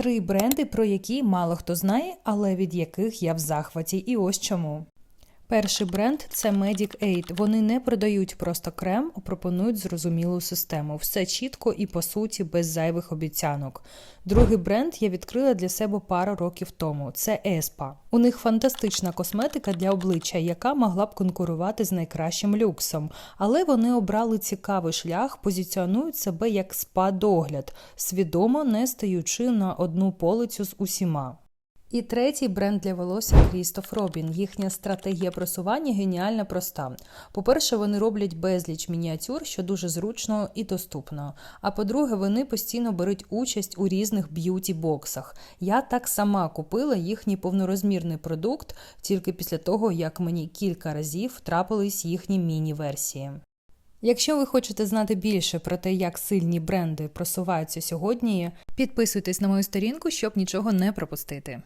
три бренди, про які мало хто знає, але від яких я в захваті. І ось чому. Перший бренд це Medic Aid. Вони не продають просто крем, а пропонують зрозумілу систему. Все чітко і по суті без зайвих обіцянок. Другий бренд я відкрила для себе пару років тому. Це Espa. У них фантастична косметика для обличчя, яка могла б конкурувати з найкращим люксом. Але вони обрали цікавий шлях, позиціонують себе як спа-догляд, свідомо не стаючи на одну полицю з усіма. І третій бренд для волосся Крістоф Робін. Їхня стратегія просування геніально проста. По-перше, вони роблять безліч мініатюр, що дуже зручно і доступно. А по-друге, вони постійно беруть участь у різних б'юті-боксах. Я так сама купила їхній повнорозмірний продукт тільки після того, як мені кілька разів трапились їхні міні-версії. Якщо ви хочете знати більше про те, як сильні бренди просуваються сьогодні, підписуйтесь на мою сторінку, щоб нічого не пропустити.